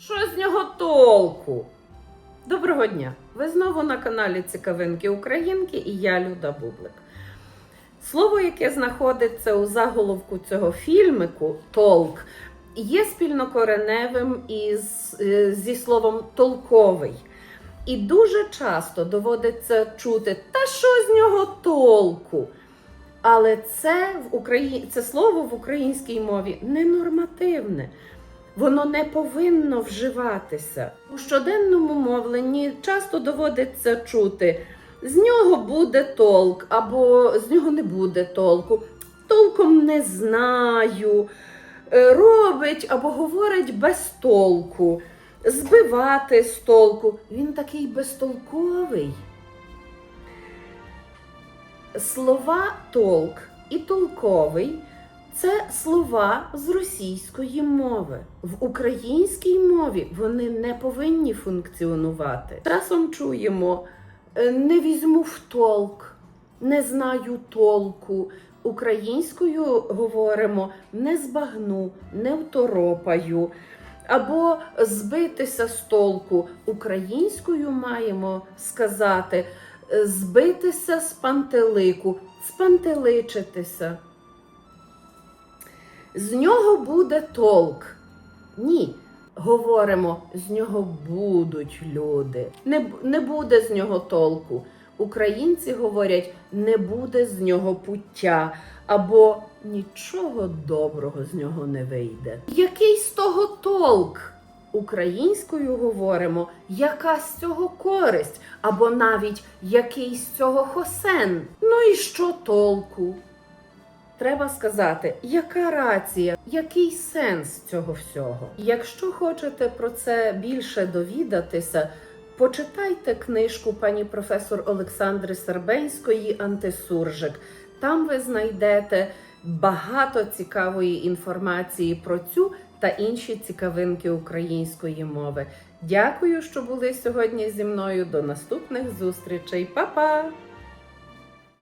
Що з нього толку? Доброго дня! Ви знову на каналі Цікавинки Українки і я Люда Бублик. Слово, яке знаходиться у заголовку цього фільмику толк, є спільнокореневим із, е, зі словом толковий. І дуже часто доводиться чути, та що з нього толку? Але це, в Украї... це слово в українській мові ненормативне. Воно не повинно вживатися. У щоденному мовленні часто доводиться чути: з нього буде толк, або з нього не буде толку. Толком не знаю, е, робить або говорить без толку, збивати з толку. Він такий безтолковий. Слова толк і толковий це слова з російської мови. В українській мові вони не повинні функціонувати. Часом чуємо «Е, не візьму в толк, не знаю толку. Українською говоримо не збагну, не второпаю. Або збитися з толку. Українською маємо сказати збитися з пантелику, спантеличитися. З нього буде толк. Ні. Говоримо, з нього будуть люди. Не, не буде з нього толку. Українці говорять, не буде з нього пуття, або нічого доброго з нього не вийде. Який з того толк? Українською говоримо, яка з цього користь, або навіть який з цього хосен. Ну і що толку? Треба сказати, яка рація, який сенс цього всього. Якщо хочете про це більше довідатися, почитайте книжку пані професор Олександри Сербенської Антисуржик. Там ви знайдете багато цікавої інформації про цю та інші цікавинки української мови. Дякую, що були сьогодні зі мною. До наступних зустрічей. Па-па!